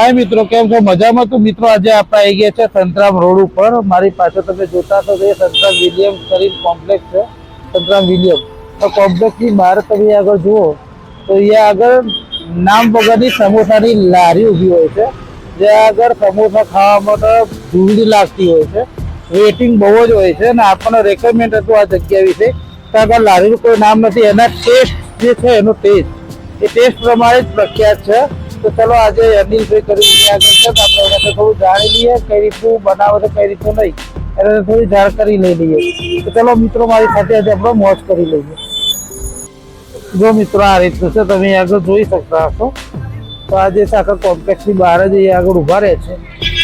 હાય મિત્રો, કેમ છો? મજામાં તો મિત્રો, આજે આપણે આવી ગયા છે સંતરામ રોડ ઉપર. મારી પાસે તમે જોતા તો એ સંતરામ વિલિયમ કરીને કોમ્પ્લેક્સ છે. સંતરામ વિલિયમ. તો કોમ્પ્લેક્સની બહાર તમે આગળ જુઓ, તો અહીંયા આગળ નામ વગરની સમોસાની લારી ઊભી હોય છે. જ્યાં આગળ સમોસા ખાવા માટે ધૂળી લાગતી હોય છે. વેટિંગ બહુ જ હોય છે અને આપણને રેકમેન્ડ હતું આ જગ્યા વિશે. ત્યાં આગળ લારીનું કોઈ નામ નથી. એના ટેસ્ટ જે છે એનો ટેસ્ટ એ ટેસ્ટ પ્રમાણે જ પ્રખ્યાત છે. તો ચલો આજે અનિલભાઈ કરી આગળ છે આપણે એને થોડું જાણી લઈએ, કઈ રીતનું બનાવે છે, કઈ રીતનું નહીં. એને થોડી જાણકારી લઈ લઈએ. તો ચલો મિત્રો, મારી સાથે આજે આપણે મોજ કરી લઈએ. જો મિત્રો, આ રીતનું છે, તમે આગળ જોઈ શકતા હશો. તો આ જે આખા કોમ્પ્લેક્સની બહાર જ એ આગળ ઊભા રહે છે.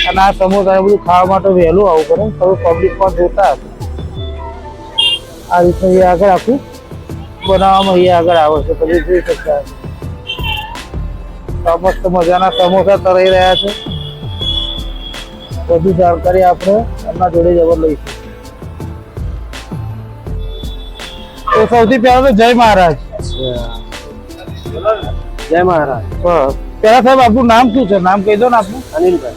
અને આ સમોસા બધું ખાવા માટે વહેલું આવું કરે. થોડું પબ્લિક પણ જોતા હશે. આ રીતનું અહીંયા આગળ આખું બનાવવામાં અહીંયા આગળ આવે છે. તમે જોઈ શકતા હશો. મસ્ત મજાના સમોસા તરાઈ રહ્યા છે. બધી જાણકારી આપણે એમના જોડે જબર લઈશું. તો સૌથી પહેલા તો જય મહારાજ. જય મહારાજ. પેલા સાહેબ આપનું નામ શું છે? નામ કહી દો ને આપનું. અનિલભાઈ.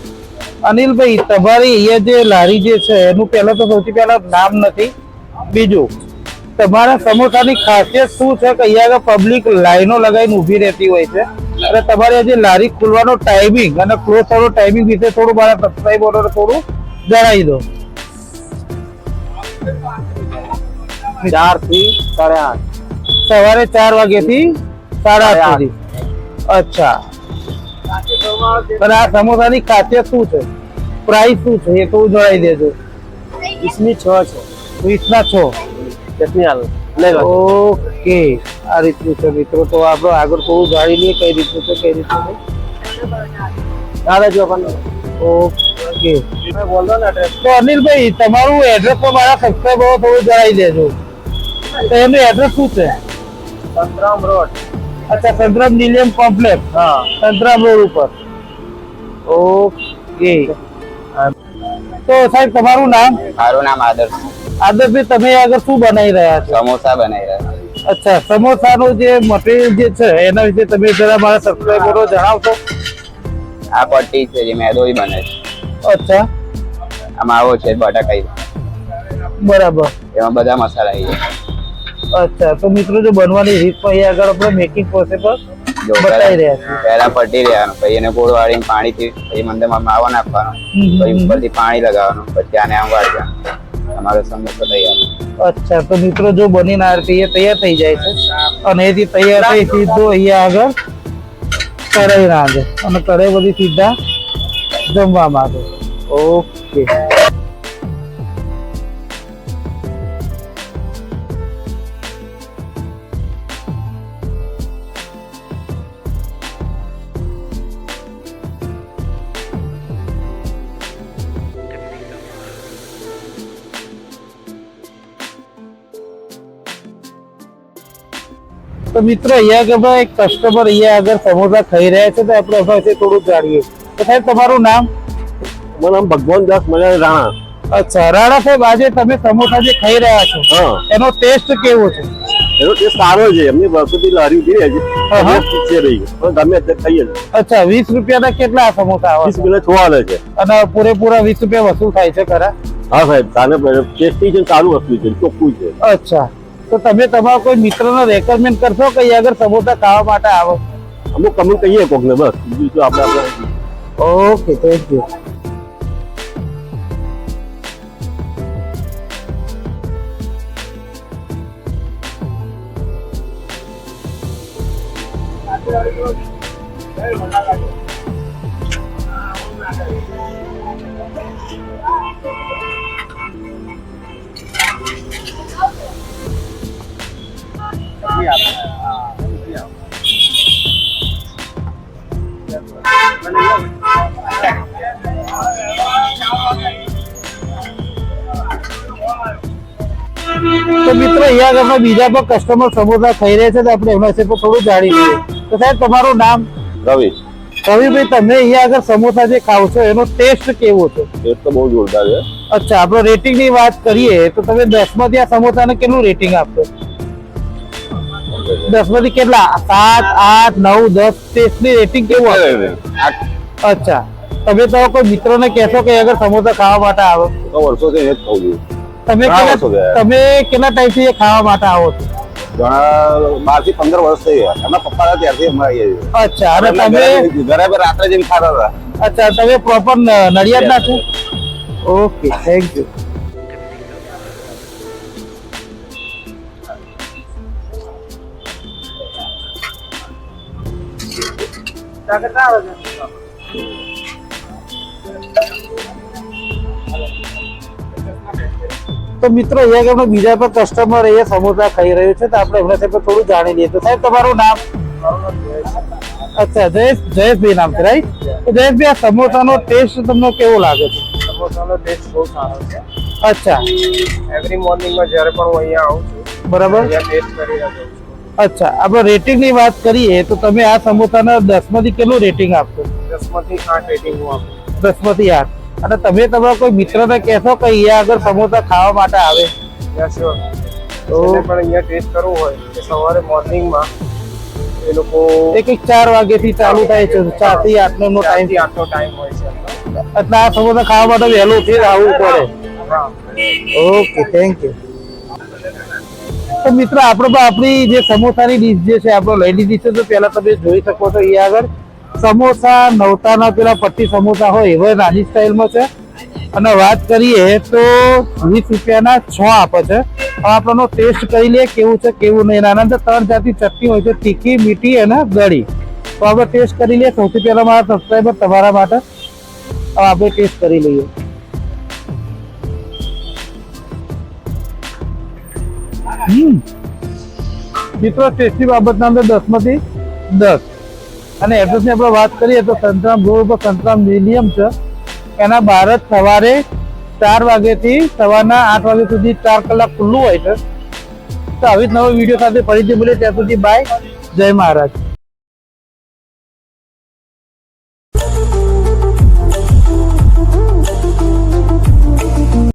અનિલભાઈ તમારી અહીંયા જે લારી જે છે એનું પહેલા તો સૌથી પહેલા નામ નથી. બીજું તમારા સમોસાની ખાસિયત શું છે? કે અહીંયા પબ્લિક લાઈનો લગાવીને ઊભી રહેતી હોય છે. અને તમારે જે લારી ખુલવાનો ટાઈમિંગ અને ક્લોઝ થવાનો ટાઈમિંગ વિશે થોડું મારા સબસ્ક્રાઈબરોને થોડું જણાવી દો. ચારથી સાડા આઠ. સવારે ચાર વાગ્યાથી સાડા આઠ સુધી. અચ્છા. અને આ સમોસાની ખાસિયત શું છે? પ્રાઇસ શું છે એ થોડું જણાવી દેજો. વીસની છ છે. વીસના છો. ચટણી હાલ. ઓકે. આ રીતનું છે મિત્રો. તો આપણો આગળ થોડું જાણી લઈએ કઈ રીતનું છે કઈ રીતનું નહીં. દાદા જો પણ ઓકે. બોલો ને એડ્રેસ તો અનિલભાઈ તમારું એડ્રેસ તો મારા સબસ્ક્રાઈબરો થોડું જણાવી દેજો. તો એનું એડ્રેસ શું છે? સંતરામ રોડ. અચ્છા સંતરામ નિલિયમ કોમ્પ્લેક્સ. હા. સંતરામ રોડ ઉપર. ઓકે. તો સાહેબ તમારું નામ? મારું નામ આદર્શ. આદર્શભાઈ તમે આગળ શું બનાવી રહ્યા છો? સમોસા બનાવી રહ્યા અચ્છા સમોસાનું જે મટીરિયલ જે છે એના વિશે તમે જરા મારા સબસ્ક્રાઇબરો જણાવશો? આ પટ્ટી છે જે મેદોઈ બને છે. અચ્છા. આ માવો છે બટાકાઈ. બરાબર. એમાં બધા મસાલા આવી જાય. અચ્છા તો મિત્રો જો બનવાની રીત પણ અહીંયા આગળ આપણે મેકિંગ પ્રોસેસ પર બતાવી રહ્યા પહેલા પહેલા પટ્ટી રહેવાનું પછી એને ગોળ વાળીને પાણીથી પછી મંદિરમાં માવા નાખવાનો પછી ઉપરથી પાણી લગાવવાનું પછી આને આમ વાળવાનું તમારો સમોસો તૈયાર અચ્છા તો મિત્રો જો બનીને આ રીતે એ તૈયાર થઈ જાય છે. અને એથી તૈયાર થઈ સીધો અહીંયા આગળ કઢાઈ રાંધે. અને કઢાઈ બધી સીધા જમવા માંગે ઓકે. તો મિત્રો અહીંયા કે ભાઈ કસ્ટમર અહીંયા આગળ સમોસા ખાઈ રહ્યા છે તો આપણે એમના થોડું જાણીએ. તો સાહેબ તમારું નામ? મારું નામ ભગવાન દાસ મજા રાણા. અચ્છા રાણા સાહેબ આજે તમે સમોસા જે ખાઈ રહ્યા છો એનો ટેસ્ટ કેવો છે? એનો ટેસ્ટ સારો છે એમની વર્ષોથી લારી ઉઠી રહે છે છે રહી પણ તમે ખાઈએ. અચ્છા વીસ રૂપિયાના કેટલા સમોસા આવે? છ? આવે છે. અને પૂરેપૂરા વીસ રૂપિયા વસૂલ થાય છે ખરા? હા સાહેબ તાને ટેસ્ટી છે સારું વસ્તુ છે ચોખ્ખું છે. અચ્છા. તો તમે તમારા કોઈ મિત્રને રેકમેન્ડ કરશો કે અહીંયા આગળ સમોસા ખાવા માટે આવો? અમુક અમુક કહીએ કોકને બસ. બીજું શું આપણે આપણે ઓકે થેન્ક યુ તો મિત્રો અહીંયા આગળ બીજા પણ કસ્ટમર સમોસા થઈ રહ્યા છે તો આપણે એમના વિશે પણ થોડું જાણી લઈએ. તો સાહેબ તમારું નામ? રવિ રવિભાઈ તમે અહીંયા આગળ સમોસા જે ખાવ છો એનો ટેસ્ટ કેવો છે? ટેસ્ટ તો બહુ જોરદાર છે. અચ્છા આપણે રેટિંગની વાત કરીએ તો તમે દસમાંથી આ સમોસાને કેટલું રેટિંગ આપશો? દસમાંથી કેટલા? સાત આઠ નવ દસ ટેસ્ટની રેટિંગ કેવું આવે અચ્છા. તમે તો કોઈ મિત્રોને કહેશો કે અગર સમોસા ખાવા માટે આવો. તો વર્ષોથી એ જ ખાઉં છું તમે કેટલા. તમે કેટલા ટાઈમથી ખાવા માટે આવો છો? ઘણા બારથી પંદર વર્ષ થઈ ગયા. એમના પપ્પા ત્યારથી અમે આવીએ છીએ અચ્છા અને તમે ઘરે ઘરે રાત્રે જઈને ખાતા હતા. અચ્છા તમે પ્રોપર નડિયાદ ના છો? ઓકે થેન્ક યુ તો મિત્રો અહીંયા આગળ બીજા પણ કસ્ટમર એ સમોસા ખાઈ રહ્યો છે તો આપણે એમના સાહેબ થોડું જાણી લઈએ. તો સાહેબ તમારું નામ? અચ્છા જયેશ જયેશભાઈ નામ છે રાઈટ તો જયેશભાઈ આ સમોસાનો ટેસ્ટ તમને કેવો લાગે છે? સમોસાનો ટેસ્ટ બહુ સારો છે. અચ્છા. એવરી મોર્નિંગમાં જ્યારે પણ હું અહીંયા આવું છું બરાબર. અહીંયા ટેસ્ટ કરી રહ્યો છું. અચ્છા આપણે રેટિંગની વાત કરીએ તો તમે આ સમોસાના દસમાંથી કેટલું રેટિંગ આપશો? દસમાંથી આઠ રેટિંગ હું આપું. દસમાંથી આઠ. અને તમે તમારા કોઈ મિત્રને કહેશો કે અહીંયા આગળ સમોસા ખાવા માટે આવે? તો પણ અહીંયા ટેસ્ટ કરવું હોય કે સવારે મોર્નિંગમાં એ લોકો એક એક ચાર વાગ્યાથી ચાલુ થાય છે ચારથી આઠ નો ટાઈમ ચારથી આઠનો ટાઈમ હોય છે. એટલે આ સમોસા ખાવા માટે વહેલું થી આવવું પડે. ઓકે થેન્ક યુ તો મિત્રો, આપણે પણ આપણી જે સમોસાની ડીશ જે છે, આપણે લઈ લીધી છે, તો પહેલા તમે જોઈ શકો છો અહીંયા આગળ. સમોસા, નવતાના પેલા પટ્ટી સમોસા હોય, એવા નાની સ્ટાઇલમાં છે. અને વાત કરીએ તો વીસ રૂપિયાના છ આપે છે. આપણનો ટેસ્ટ કરી લઈએ કેવું છે, કેવું નહીં. એના અંદર ત્રણ જાતની ચટણી હોય છે, તીખી, મીઠી અને ગળી. તો આપણે ટેસ્ટ કરી લઈએ સૌથી પહેલા મારા સબસ્ક્રાઈબર તમારા માટે. આપણે ટેસ્ટ કરી લઈએ. મિત્રો, ટેસ્ટી બાબતના અંદર દસમાંથી દસ. અને એડ્રેસની આપણે વાત કરીએ તો સંતરામ રોડ ઉપર સંતરામ મ્યુઝિયમ છે. એના બહાર જ સવારે ચાર વાગ્યાથી સવારના આઠ વાગ્યા સુધી ચાર કલાક ખુલ્લું હોય છે. તો આવી જ નવો વીડિયો સાથે ફરીથી મળીએ. ત્યાં સુધી બાય જય મહારાજ.